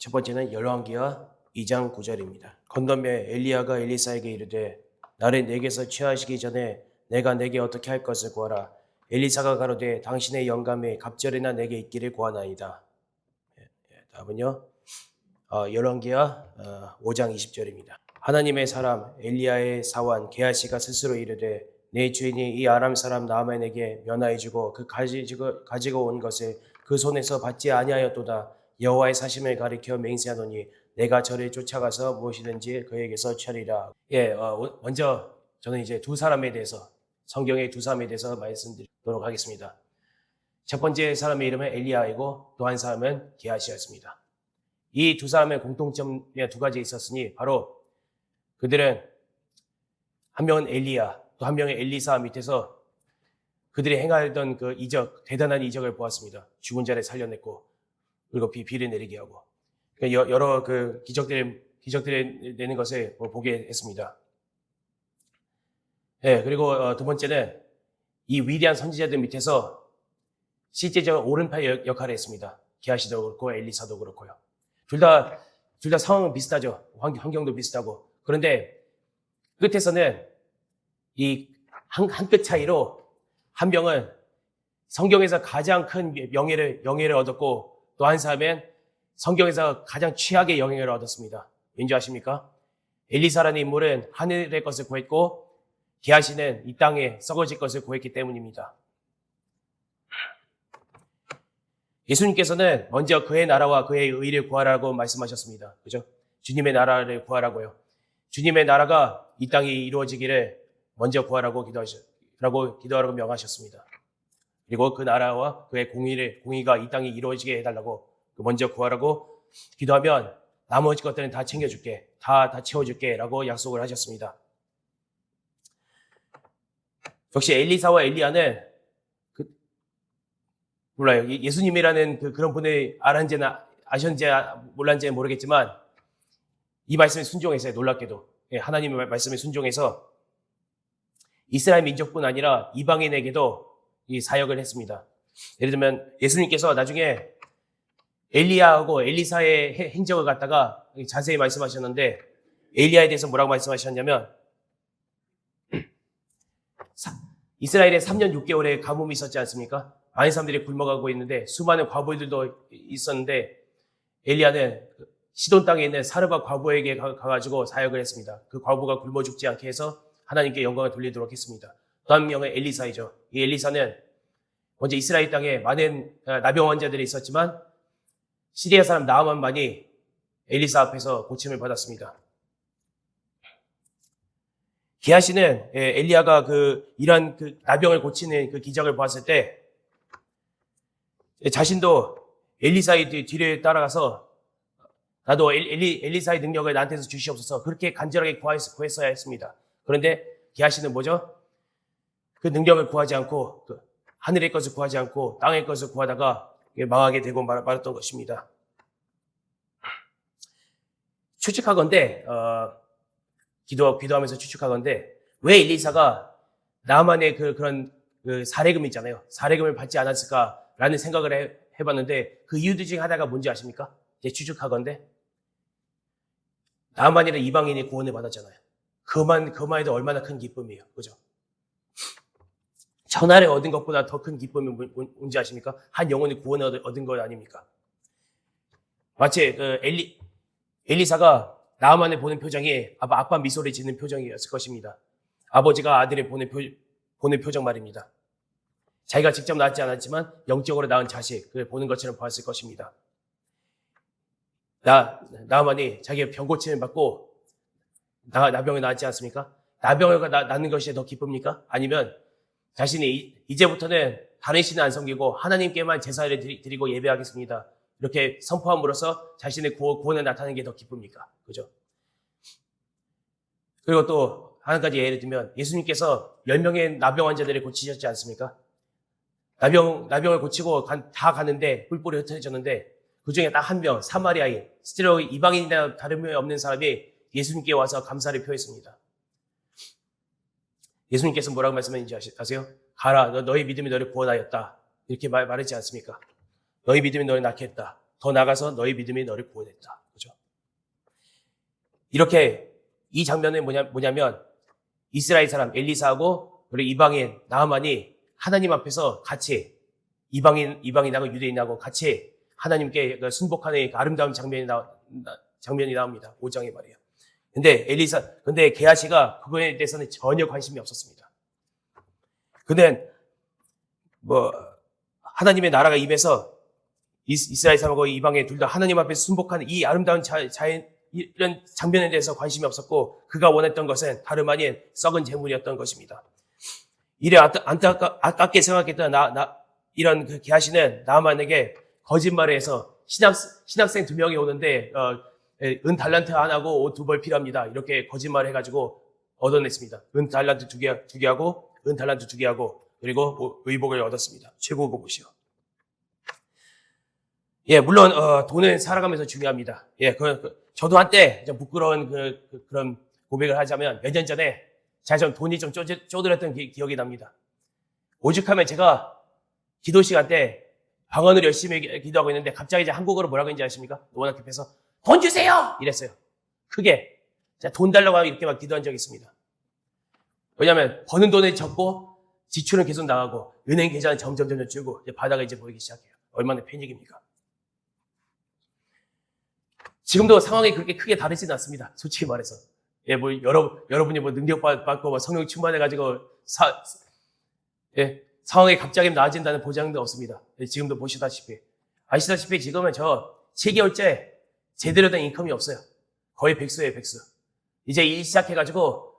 첫 번째는 열왕기하 2장 9절입니다. 건너매 엘리야가 엘리사에게 이르되 나를 내게서 취하시기 전에 내가 내게 어떻게 할 것을 구하라. 엘리사가 가로되 당신의 영감이 갑절이나 내게 있기를 구하나이다. 예, 예, 다음은요. 어, 열왕기하 어, 5장 20절입니다. 하나님의 사람 엘리야의 사원 게하시가 스스로 이르되 내 주인이 이 아람 사람 나만에게 면하여 주고 그 가지고 온 것을 그 손에서 받지 아니하였도다 여호와의 사심을 가리켜 맹세하노니 내가 저를 쫓아가서 무엇이든지 그에게서 취하리라. 예, 어, 먼저 저는 이제 두 사람에 대해서 성경의 두 사람에 대해서 말씀드리도록 하겠습니다. 첫 번째 사람의 이름은 엘리야이고 또 한 사람은 게하시였습니다. 이 두 사람의 공통점이 두 가지 있었으니 바로 그들은 한 명은 엘리야, 또 한 명은 엘리사 밑에서 그들이 행하던 그 이적, 대단한 이적을 보았습니다. 죽은 자를 살려냈고, 그리고 비, 비를 내리게 하고, 그 여- 여러 그 기적들을, 기적들을 내는 것을 뭐 보게 했습니다. 예, 그리고 어, 두 번째는 이 위대한 선지자들 밑에서 실제적으로 오른팔 역- 역할을 했습니다. 기아시도 그렇고 엘리사도 그렇고요. 둘 다, 둘 다 상황은 비슷하죠. 환- 환경도 비슷하고. 그런데 끝에서는 이 한, 한끗 차이로 한 명은 성경에서 가장 큰 명예를, 영예를 얻었고 또 한 사람은 성경에서 가장 취약의 영예를 얻었습니다. 왠지 아십니까? 엘리사라는 인물은 하늘의 것을 구했고 게하시는 이 땅에 썩어질 것을 구했기 때문입니다. 예수님께서는 먼저 그의 나라와 그의 의를 구하라고 말씀하셨습니다. 그죠? 주님의 나라를 구하라고요. 주님의 나라가 이 땅에 이루어지기를 먼저 구하라고 기도하시라고 기도하라고 명하셨습니다. 그리고 그 나라와 그의 공의를 공의가 이 땅에 이루어지게 해달라고 먼저 구하라고 기도하면 나머지 것들은 다 챙겨줄게, 다 다 채워줄게 라고 약속을 하셨습니다. 역시 엘리사와 엘리야는 그, 몰라요. 예- 예수님이라는 그, 그런 분을 알았는지 아셨는지 몰랐는지 모르겠지만 이 말씀에 순종했어요. 놀랍게도 예, 하나님의 말- 말씀에 순종해서 이스라엘 민족뿐 아니라 이방인에게도 이 사역을 했습니다. 예를 들면 예수님께서 나중에 엘리야하고 엘리사의 해- 행적을 갖다가 자세히 말씀하셨는데 엘리야에 대해서 뭐라고 말씀하셨냐면 사- 이스라엘에 3년 6개월의 가뭄이 있었지 않습니까? 많은 사람들이 굶어가고 있는데 수많은 과부들도 있었는데 엘리야는 그 시돈 땅에 있는 사르바 과부에게 가- 가가지고 사역을 했습니다. 그 과부가 굶어 죽지 않게 해서 하나님께 영광을 돌리도록 했습니다. 또한 명은 엘리사이죠. 이 엘리사는 먼저 이스라엘 땅에 많은 어, 나병 환자들이 있었지만 시리아 사람 나아만만이 엘리사 앞에서 고침을 받았습니다. 기아시는 예, 엘리야가 그 이런 그 나병을 고치는 그 기적을 보았을 때 자신도 엘리사의 뒤- 뒤를 따라가서 나도 엘- 엘리, 엘리사의 능력을 나한테서 주시옵소서 그렇게 간절하게 구했어야 했습니다. 그런데 기아시는 뭐죠? 그 능력을 구하지 않고 그 하늘의 것을 구하지 않고 땅의 것을 구하다가 망하게 되고 말, 말았던 것입니다. 추측하건대 어, 기도 기도하면서 추측하건대 왜 엘리사가 나만의 그 그런 그 사례금 있잖아요. 사례금을 받지 않았을까라는 생각을 해, 해봤는데 그 이유들 중에 하나가 뭔지 아십니까? 이제 추측하건대 나만이라 이방인이 구원을 받았잖아요. 그만 그만 해도 얼마나 큰 기쁨이에요, 그죠? 전화를 얻은 것보다 더 큰 기쁨이 뭔지 아십니까? 한 영혼이 구원을 얻- 얻은 것 아닙니까? 마치 그 엘리 엘리사가 나만을 보는 표정이 아빠, 아빠 미소를 짓는 표정이었을 것입니다. 아버지가 아들을 보는, 표, 보는 표정 말입니다. 자기가 직접 낳지 않았지만 영적으로 낳은 자식을 보는 것처럼 보았을 것입니다. 나, 나만이 자기의 병 고침을 받고 나, 나병을 낳았지 않습니까? 나병을 나, 낳는 것이 더 기쁩니까? 아니면 자신이 이- 이제부터는 다른 신을 안 섬기고 하나님께만 제사를 드리- 드리고 예배하겠습니다. 이렇게 선포함으로써 자신의 구원, 구원을 나타내는 게 더 기쁩니까? 그죠? 그리고 또, 한 가지 예를 들면, 예수님께서 10명의 나병 환자들을 고치셨지 않습니까? 나병, 나병을 고치고 간- 다 가는데, 뿔뿔이 흩어졌는데, 그 중에 딱 한 명, 사마리아인, 스티로 이방인이나 다름이 없는 사람이 예수님께 와서 감사를 표했습니다. 예수님께서 뭐라고 말씀하는지 아세요? 가라, 너, 너의 믿음이 너를 구원하였다. 이렇게 말, 말했지 않습니까? 너희 믿음이 너를 낳게 했다. 더 나가서 너희 믿음이 너를 구원했다. 그죠? 이렇게 이 장면은 뭐냐, 뭐냐면 이스라엘 사람 엘리사하고 그리고 이방인 나하만이 하나님 앞에서 같이 이방인 이방인하고 유대인하고 같이 하나님께 그 순복하는 그 아름다운 장면이 나 장면이 나옵니다. 5장에 말이에요. 근데 엘리사 근데 게하시가 그거에 대해서는 전혀 관심이 없었습니다. 근데 뭐 하나님의 나라가 임해서 이스- 이스라엘 사람하고 이방인 둘다 하나님 앞에 순복하는 이 아름다운 자, 자연 이런 장면에 대해서 관심이 없었고 그가 원했던 것은 다름 아닌 썩은 재물이었던 것입니다. 이래 안타- 안타까, 아깝게 생각했던 나, 나 이런 그 게하시는 나만에게 거짓말을 해서 신학, 신학생 두 명이 오는데 어, 예, 은 달란트 하나고 옷 두 벌 필요합니다. 이렇게 거짓말 해가지고 얻어냈습니다. 은 달란트 두 개, 두 개 하고 은 달란트 두 개 하고 그리고 의복을 얻었습니다. 최고 복이요. 예, 물론 어, 돈은 살아가면서 중요합니다. 예, 그, 그, 저도 한때 좀 부끄러운 그, 런 고백을 하자면 몇 년 전에 제가 좀 돈이 좀 쪼들, 쪼들었던 기, 기억이 납니다. 오죽하면 제가 기도 시간 때 방언을 열심히 기- 기도하고 있는데 갑자기 이제 한국어로 뭐라고 했는지 아십니까? 워낙 급해서 돈 주세요! 이랬어요. 크게. 제가 돈 달라고 이렇게 막 기도한 적이 있습니다. 왜냐하면 버는 돈이 적고 지출은 계속 나가고 은행 계좌는 점점 점점 줄고 이제 바다가 이제 보이기 시작해요. 얼마나 패닉입니까? 지금도 상황이 그렇게 크게 다르지는 않습니다. 솔직히 말해서. 예, 뭐, 여러, 여러분이 뭐 능력 받- 받고 뭐 성령 충만해가지고 사, 예, 상황이 갑자기 나아진다는 보장도 없습니다. 예, 지금도 보시다시피. 아시다시피 지금은 저 7개월째 제대로 된 인컴이 없어요. 거의 백수예요, 백수. 이제 일 시작해가지고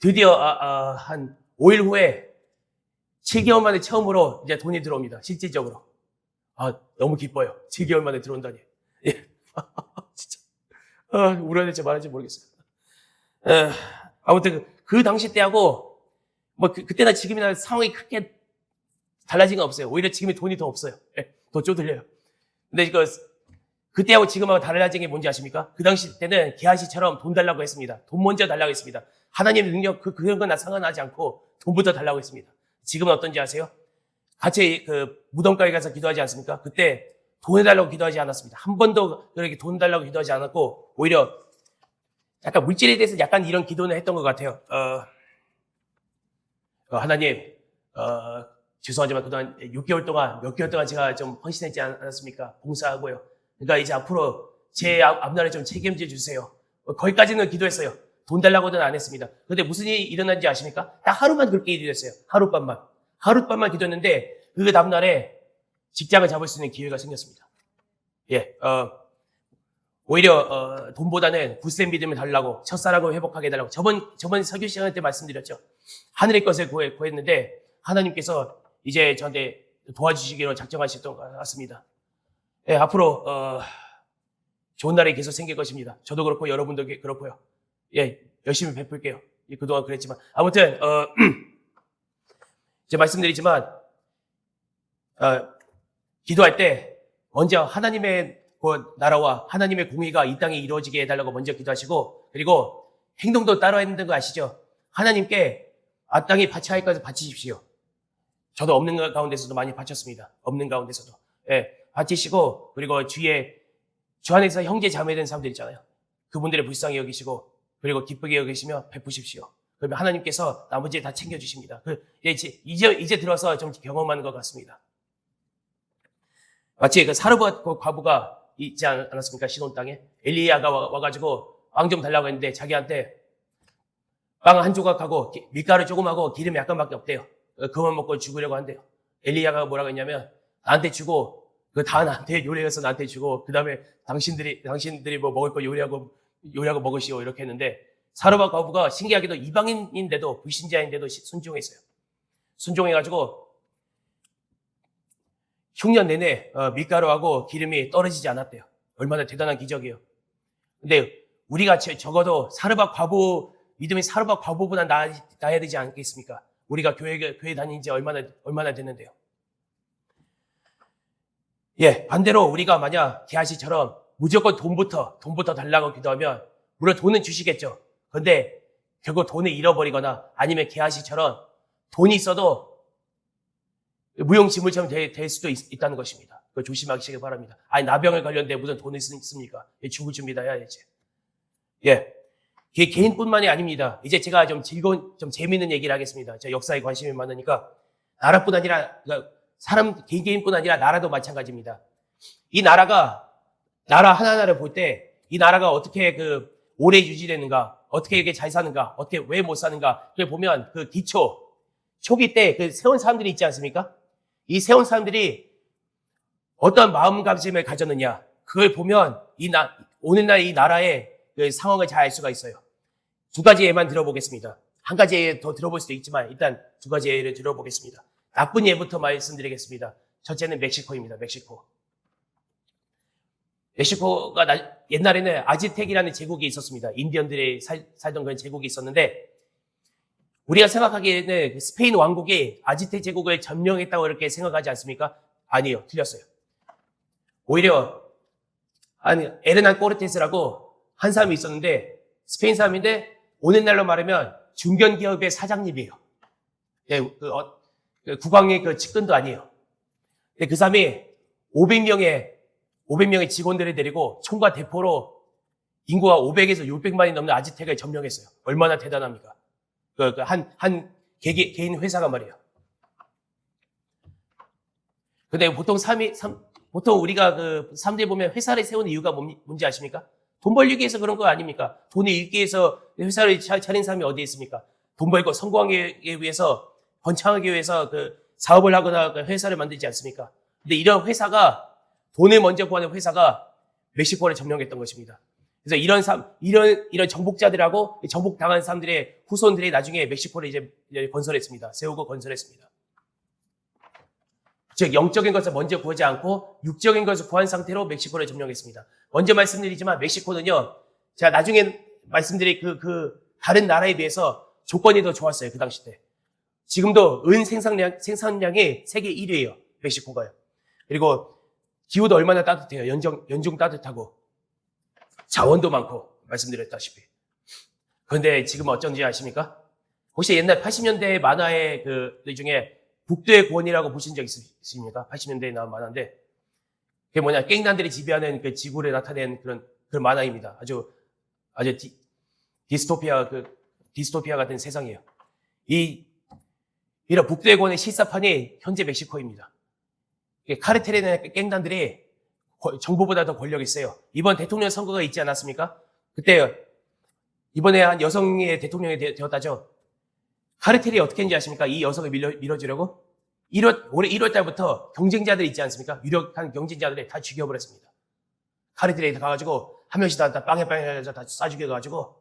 드디어 아, 아, 한 5일 후에 7개월 만에 처음으로 이제 돈이 들어옵니다. 실질적으로. 아, 너무 기뻐요. 7개월 만에 들어온다니. 예. 진짜. 아, 울어야 될지 말할지 모르겠어요. 에, 아무튼 그, 그 당시 때하고 뭐 그, 그때나 지금이나 상황이 크게 달라진 건 없어요. 오히려 지금이 돈이 더 없어요. 예, 더 쪼들려요. 근데 이거 그때하고 지금하고 달라진 게 뭔지 아십니까? 그 당시 때는 게하시처럼 돈 달라고 했습니다. 돈 먼저 달라고 했습니다. 하나님의 능력 그 그런 건 상관하지 않고 돈부터 달라고 했습니다. 지금은 어떤지 아세요? 같이 그 무덤가에 가서 기도하지 않습니까? 그때 돈 해달라고 기도하지 않았습니다. 한 번도 그렇게 돈 달라고 기도하지 않았고 오히려 약간 물질에 대해서 약간 이런 기도는 했던 것 같아요. 어, 어, 하나님, 어, 죄송하지만 그동안 6개월 동안, 몇 개월 동안 제가 좀 헌신했지 않- 않았습니까? 봉사하고요. 그러니까 이제 앞으로 제 앞- 앞날을 좀 책임져 주세요. 어, 거기까지는 기도했어요. 돈 달라고는 안 했습니다. 근데 무슨 일이 일어난지 아십니까? 딱 하루만 그렇게 기도했어요. 하룻밤만. 하룻밤만 기도했는데 그 다음날에 직장을 잡을 수 있는 기회가 생겼습니다. 예, 어, 오히려 어, 돈보다는 굳센 믿음을 달라고 첫사랑을 회복하게 해달라고 저번 저번 설교 시간 때 말씀드렸죠. 하늘의 것을 구해, 구했는데 하나님께서 이제 저한테 도와주시기로 작정하셨던 것 같습니다. 예, 앞으로 어, 좋은 날이 계속 생길 것입니다. 저도 그렇고 여러분도 그렇고요. 예, 열심히 베풀게요. 예, 그동안 그랬지만 아무튼 어, 이제 말씀드리지만 어, 기도할 때 먼저 하나님의 그 나라와 하나님의 공의가 이 땅에 이루어지게 해달라고 먼저 기도하시고 그리고 행동도 따로 했는 거 아시죠? 하나님께 아할 것을 바치십시오. 저도 없는 가운데서도 많이 바쳤습니다. 없는 가운데서도. 예, 바치시고 그리고 주위에 주 안에서 형제 자매된 사람들 있잖아요. 그분들의 불쌍히 여기시고 그리고 기쁘게 여기시며 베푸십시오. 그러면 하나님께서 나머지 다 챙겨주십니다. 그, 이제, 이제, 이제 들어서 좀 경험하는 것 같습니다. 마치 그 사르밧 그 과부가 있지 않- 않았습니까? 시돈 땅에. 엘리야가 와- 와가지고 빵 좀 달라고 했는데 자기한테 빵 한 조각하고 기- 밀가루 조금하고 기름 약간밖에 없대요. 어, 그만 먹고 죽으려고 한대요. 엘리야가 뭐라고 했냐면 나한테 주고 그다 나한테 요리해서 나한테 주고 그 다음에 당신들이 당신들이 뭐 먹을 거 요리하고 요리하고 먹으시오 이렇게 했는데 사르밧 과부가 신기하게도 이방인인데도 불신자인데도 시- 순종했어요. 순종해가지고 흉년 내내 어, 밀가루하고 기름이 떨어지지 않았대요. 얼마나 대단한 기적이에요. 근데 우리가 제- 적어도 사르밧 과부 믿음이 사르밧 과부보다 나, 나야 되지 않겠습니까? 우리가 교회 교회 다닌 지 얼마나 얼마나 됐는데요. 예, 반대로 우리가 만약 게하시처럼 무조건 돈부터 돈부터 달라고 기도하면 물론 돈은 주시겠죠. 근데 결국 돈을 잃어버리거나 아니면 게하시처럼 돈이 있어도 무용지물처럼 될, 될 수도 있, 다는 것입니다. 그거 조심하시기 바랍니다. 아니 나병을 걸렸는데 무슨 돈을 쓰- 씁니까? 예, 죽을 준비다 해야지. 예. 개- 개인뿐만이 아닙니다. 이제 제가 좀 즐거운, 좀 재미있는 얘기를 하겠습니다. 제가 역사에 관심이 많으니까 나라뿐 아니라 그러니까 사람 개인 개인뿐 아니라 나라도 마찬가지입니다. 이 나라가 나라 하나하나를 볼 때 이 나라가 어떻게 그 오래 유지되는가, 어떻게 이렇게 잘 사는가, 어떻게 왜 못 사는가, 그걸 보면 그 기초 초기 때 그 세운 사람들이 있지 않습니까? 이 세운 사람들이 어떤 마음가짐을 가졌느냐, 그걸 보면 이 나, 오늘날 이 나라의 그 상황을 잘 알 수가 있어요. 두 가지 예만 들어보겠습니다. 한 가지 예더 들어볼 수도 있지만 일단 두 가지 예를 들어보겠습니다. 나쁜 예부터 말씀드리겠습니다. 첫째는 멕시코입니다. 멕시코. 멕시코가 나- 옛날에는 아즈텍이라는 제국이 있었습니다. 인디언들이 살, 살던 그런 제국이 있었는데 우리가 생각하기에는 그 스페인 왕국이 아즈텍 제국을 점령했다고 이렇게 생각하지 않습니까? 아니요. 틀렸어요. 오히려 아니 에르난 꼬르테스라고 한 사람이 있었는데 스페인 사람인데 오늘날로 말하면 중견 기업의 사장님이에요. 예, 그, 어, 그 국왕의 그 측근도 아니에요. 근데 그 사람이 500명의 500명의 직원들을 데리고 총과 대포로 인구가 500에서 600만이 넘는 아지텍을 점령했어요. 얼마나 대단합니까? 그, 그 한, 한 개, 개인 회사가 말이에요. 근데 보통 삶이, 삶- 보통 우리가 그 사람들이 보면 회사를 세우는 이유가 뭔- 뭔지 아십니까? 돈 벌기 위해서 그런 거 아닙니까? 돈을 잃기 위해서 회사를 차- 차린 사람이 어디 있습니까? 돈 벌고 성공하기 위해서, 번창하기 위해서 그 사업을 하거나 그 회사를 만들지 않습니까? 근데 이런 회사가, 돈을 먼저 구하는 회사가 멕시코를 점령했던 것입니다. 그래서 이런 사람, 이런, 이런 정복자들하고 정복당한 사람들의 후손들이 나중에 멕시코를 이제 건설했습니다. 세우고 건설했습니다. 즉, 영적인 것을 먼저 구하지 않고 육적인 것을 구한 상태로 멕시코를 점령했습니다. 먼저 말씀드리지만 멕시코는요, 제가 나중에 말씀드릴 그, 그, 다른 나라에 비해서 조건이 더 좋았어요. 그 당시 때. 지금도 은 생산량, 생산량이 세계 1위예요. 멕시코가요. 그리고 기후도 얼마나 따뜻해요. 연중, 연중 따뜻하고. 자원도 많고, 말씀드렸다시피. 그런데 지금 어쩐지 아십니까? 혹시 옛날 80년대 만화의 그, 그 중에 북두의 구원이라고 보신 적 있- 있습니까? 80년대에 나온 만화인데, 그게 뭐냐, 깽단들이 지배하는 그 지구를 나타낸 그런, 그런 만화입니다. 아주, 아주 디, 디스토피아, 그, 디스토피아 같은 세상이에요. 이, 이런 구원의 실사판이 현재 멕시코입니다. 이게 카르텔이나 깽단들이 거- 정부보다 더 권력이 있어요. 이번 대통령 선거가 있지 않았습니까? 그때 이번에 한 여성의 대통령이 되- 되었다죠. 카르텔이 어떻게 했는지 아십니까? 이 여성을 밀어, 밀어주려고 1월, 올해 1월 달부터 경쟁자들 있지 않습니까? 유력한 경쟁자들을 다 죽여버렸습니다. 카르텔에 가가지고 한 명씩 다, 다 빵에 빵에 해서 다 쏴죽여가지고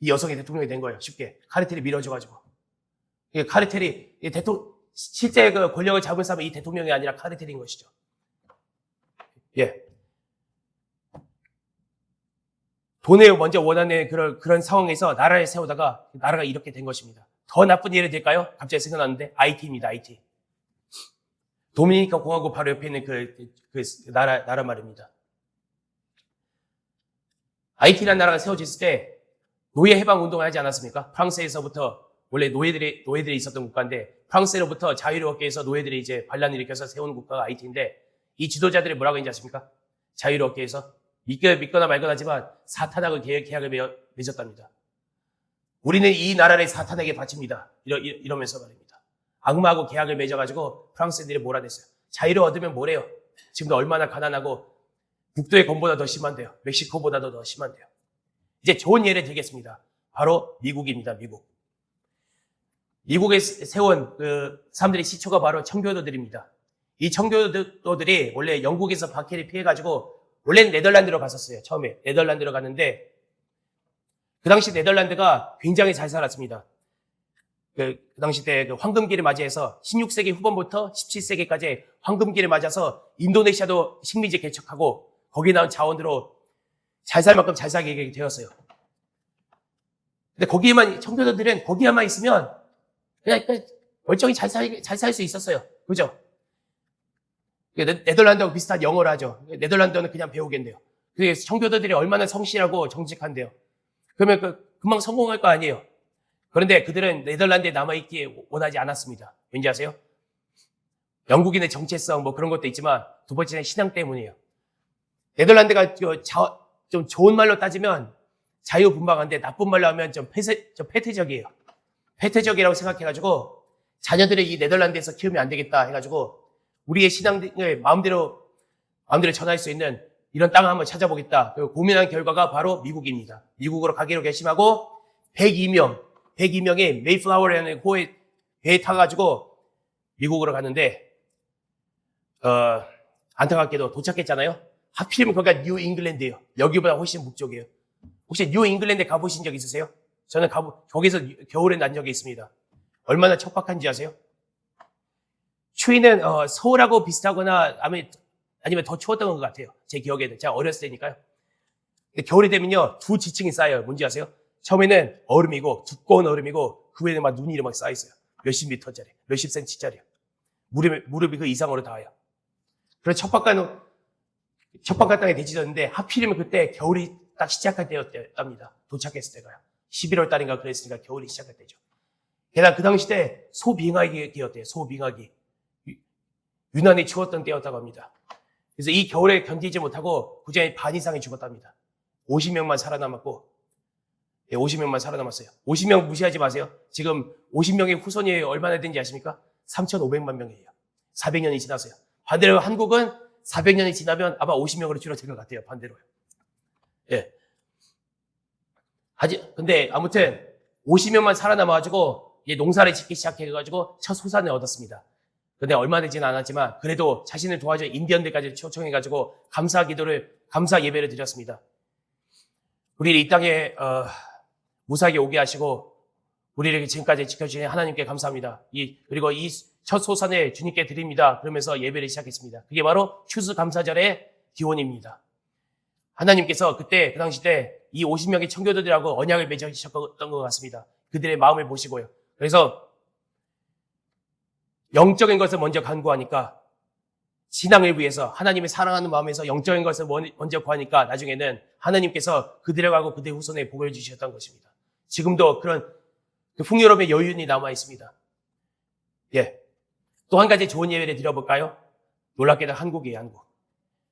이 여성이 대통령이 된 거예요. 쉽게. 카르텔이 밀어줘가지고. 카르텔이 이 대통령, 실제 그 권력을 잡은 사람은 이 대통령이 아니라 카르텔인 것이죠. 예. 돈을 먼저 원하는 그런, 그런 상황에서 나라를 세우다가 나라가 이렇게 된 것입니다. 더 나쁜 예를 들까요? 갑자기 생각났는데, IT입니다, IT. 도미니카 공화국 바로 옆에 있는 그, 그, 그 나라, 나라 말입니다. IT라는 나라가 세워졌을 때, 노예 해방 운동을 하지 않았습니까? 프랑스에서부터, 원래 노예들이, 노예들이 있었던 국가인데, 프랑스로부터 자유를 얻기 위해서 노예들이 이제 반란을 일으켜서 세운 국가가 IT인데, 이 지도자들이 뭐라고 했는지 아십니까? 자유를 얻기 위해서 믿거, 믿거나 말거나 하지만 사탄하고 계약, 계약을 맺- 맺었답니다. 우리는 이 나라를 사탄에게 바칩니다. 이러, 이러- 이러면서 말입니다. 악마하고 계약을 맺어가지고 프랑스인들이 몰아냈어요. 자유를 얻으면 뭐래요? 지금도 얼마나 가난하고 북도의 검보다 더 심한데요. 멕시코보다도 더 심한데요. 이제 좋은 예를 들겠습니다. 바로 미국입니다. 미국. 미국에 세운 그 사람들의 시초가 바로 청교도들입니다. 이 청교도들이 원래 영국에서 박해를 피해가지고 원래는 네덜란드로 갔었어요. 처음에 네덜란드로 갔는데 그 당시 네덜란드가 굉장히 잘 살았습니다. 그, 그 당시 때 그 황금기를 맞이해서 16세기 후반부터 17세기까지 황금기를 맞아서 인도네시아도 식민지 개척하고 거기 나온 자원으로 잘 살 만큼 잘 살게 되었어요. 근데 거기에만 청교도들은 거기에만 있으면 그냥 그냥 멀쩡히 잘 살 잘 살 수 있었어요. 그죠? 네- 네덜란드하고 비슷한 영어를 하죠. 네덜란드는 그냥 배우겠네요. 그래서 청교도들이 얼마나 성실하고 정직한데요. 그러면 그 금방 성공할 거 아니에요. 그런데 그들은 네덜란드에 남아있기 원하지 않았습니다. 왠지 아세요? 영국인의 정체성 뭐 그런 것도 있지만 두 번째는 신앙 때문이에요. 네덜란드가 좀 좋은 말로 따지면 자유분방한데 나쁜 말로 하면 좀 폐쇄, 좀 폐퇴적이에요. 폐퇴적이라고 생각해가지고 자녀들을 이 네덜란드에서 키우면 안 되겠다 해가지고 우리의 신앙을 마음대로 마음대로 전할 수 있는 이런 땅을 한번 찾아보겠다. 고민한 결과가 바로 미국입니다. 미국으로 가기로 결심하고 102명, 102명의 메이플라워라는 호에 배에 타가지고 미국으로 갔는데 어, 안타깝게도 도착했잖아요. 하필이면 거기가 뉴 잉글랜드예요. 여기보다 훨씬 북쪽이에요. 혹시 뉴 잉글랜드 가보신 적 있으세요? 저는 가보, 거기서 겨울에 난 적이 있습니다. 얼마나 척박한지 아세요? 추위는 어, 서울하고 비슷하거나 아니면, 더 추웠던 것 같아요. 제 기억에는. 제가 어렸을 때니까요. 겨울이 되면요, 두 지층이 쌓여요. 뭔지 아세요? 처음에는 얼음이고, 두꺼운 얼음이고, 그 위에는 막 눈이 이렇게 막 쌓여 있어요. 몇십 미터짜리, 몇십 센치짜리. 무릎이, 무릎이 그 이상으로 닿아요. 그래서 척박한, 척박한 땅에 대지졌는데, 하필이면 그때 겨울이 딱 시작할 때였답니다. 도착했을 때가요. 11월 달인가 그랬으니까 겨울이 시작할 때죠. 게다가 그 당시 때 소빙하기였대요. 소빙하기. 유- 유난히 추웠던 때였다고 합니다. 그래서 이 겨울에 견디지 못하고 구장의 반 이상이 죽었답니다. 50명만 살아남았고, 예, 50명만 살아남았어요. 50명 무시하지 마세요. 지금 50명의 후손이 얼마나 된지 아십니까? 3,500만 명이에요. 400년이 지났어요. 반대로 한국은 400년이 지나면 아마 50명으로 줄어들 것 같아요. 반대로요. 예. 하지, 근데 아무튼 50명만 살아남아가지고 이제 농사를 짓기 시작해가지고 첫 소산을 얻었습니다. 근데 얼마 되지는 않았지만 그래도 자신을 도와줘 인디언들까지 초청해가지고 감사 기도를 감사 예배를 드렸습니다. 우리를 이 땅에 어, 무사하게 오게 하시고 우리를 지금까지 지켜주신 하나님께 감사합니다. 이 그리고 이 첫 소산을 주님께 드립니다. 그러면서 예배를 시작했습니다. 그게 바로 추수 감사절의 기원입니다. 하나님께서 그때 그 당시 때 이 50명의 청교도들하고 언약을 맺으셨던 것 같습니다. 그들의 마음을 보시고요. 그래서 영적인 것을 먼저 간구하니까 신앙을 위해서 하나님을 사랑하는 마음에서 영적인 것을 먼저 구하니까 나중에는 하나님께서 그들에 가고 그들의 후손에 복을 주셨던 것입니다. 지금도 그런 그 풍요로움의 여윤이 남아 있습니다. 예. 또 한 가지 좋은 예배를 드려볼까요? 놀랍게도 한국이에요, 한국.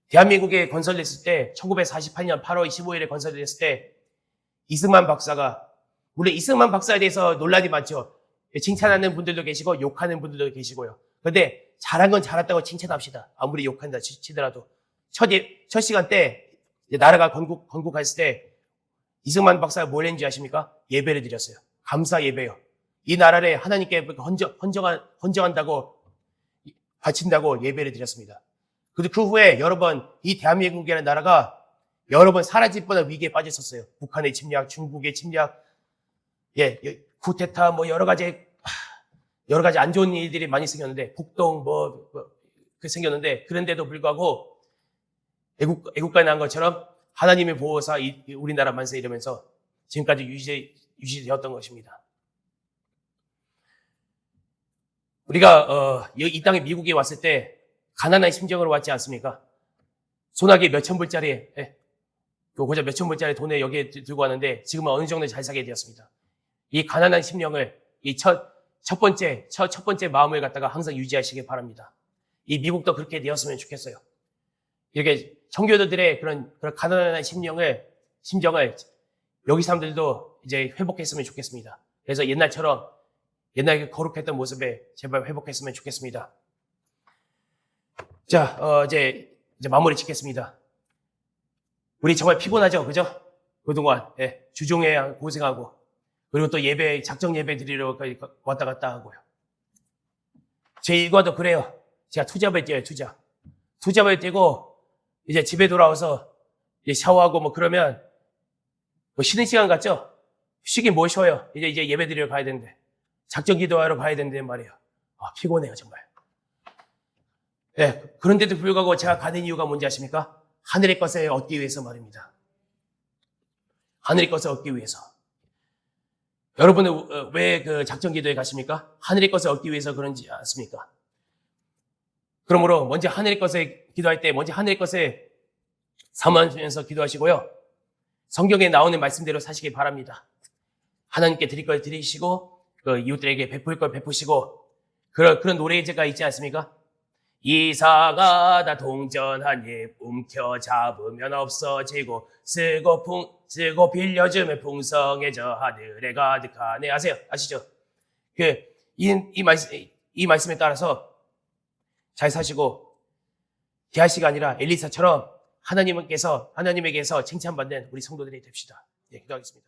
대한민국에 건설됐을 때 1948년 8월 15일에 건설됐을 때 이승만 박사가 물론 이승만 박사에 대해서 논란이 많죠. 칭찬하는 분들도 계시고 욕하는 분들도 계시고요. 그런데 잘한 건 잘했다고 칭찬합시다. 아무리 욕한다 치- 치더라도 첫, 예- 첫 시간 때 나라가 건국 건국했을 때 이승만 박사가 뭘 했는지 아십니까? 예배를 드렸어요. 감사 예배요. 이 나라를 하나님께 헌정, 헌정한, 헌정한다고 바친다고 예배를 드렸습니다. 그리고 그 후에 여러 번 이 대한민국이라는 나라가 여러 번 사라질 뻔한 위기에 빠졌었어요. 북한의 침략, 중국의 침략, 예, 예, 쿠데타 뭐 여러 가지 하, 여러 가지 안 좋은 일들이 많이 생겼는데 북동 뭐, 뭐, 그 생겼는데 그런데도 불구하고 애국 애국가에 나온 것처럼 하나님의 보호사 이- 이 우리나라 만세 이러면서 지금까지 유지 유지되었던 것입니다. 우리가 어, 이- 이 땅에 미국에 왔을 때 가난한 심정으로 왔지 않습니까? 소나기 몇천 불짜리, 예, 그 고작 몇천 불짜리 돈에 여기에 들- 들고 왔는데 지금은 어느 정도 잘 살게 되었습니다. 이 가난한 심령을 이 첫, 첫 번째, 첫, 첫 번째 마음을 갖다가 항상 유지하시길 바랍니다. 이 미국도 그렇게 되었으면 좋겠어요. 이렇게 청교도들의 그런, 그런 가난한 심령을, 심정을 여기 사람들도 이제 회복했으면 좋겠습니다. 그래서 옛날처럼 옛날 그 거룩했던 모습에 제발 회복했으면 좋겠습니다. 자, 어, 이제, 이제 마무리 짓겠습니다. 우리 정말 피곤하죠? 그죠? 그동안, 예, 주종에 고생하고, 그리고 또 예배, 작정 예배 드리러 왔다 갔다 하고요. 제 일과도 그래요. 제가 투잡을 뛰어요, 투잡. 투잡을 뛰고, 이제 집에 돌아와서 이제 샤워하고 뭐 그러면, 뭐 쉬는 시간 같죠? 쉬긴 뭘 쉬어요. 이제, 이제 예배 드리러 가야 되는데. 작정 기도하러 가야 되는데 말이에요. 아, 피곤해요, 정말. 예, 그런데도 불구하고 제가 가는 이유가 뭔지 아십니까? 하늘의 것을 얻기 위해서 말입니다. 하늘의 것을 얻기 위해서. 여러분은 어, 왜그 작정 기도에 가십니까? 하늘의 것을 얻기 위해서 그런지 않습니까? 그러므로 먼저 하늘의 것을 기도할 때 먼저 하늘의 것을 삼으면서 기도하시고요. 성경에 나오는 말씀대로 사시기 바랍니다. 하나님께 드릴 걸 드리시고 그 이웃들에게 베풀 걸 베푸시고 그런 그런 노래제가 있지 않습니까? 이사가 다 동전한 입 움켜 잡으면 없어지고 쓰고 풍 쓰고 빌려주면 풍성해져 하늘에 가득하네 아세요 아시죠? 그이 이 말씀 이 말씀에 따라서 잘 사시고 기아씨가 아니라 엘리사처럼 하나님께서 하나님에게서 칭찬받는 우리 성도들이 됩시다. 예, 기도하겠습니다.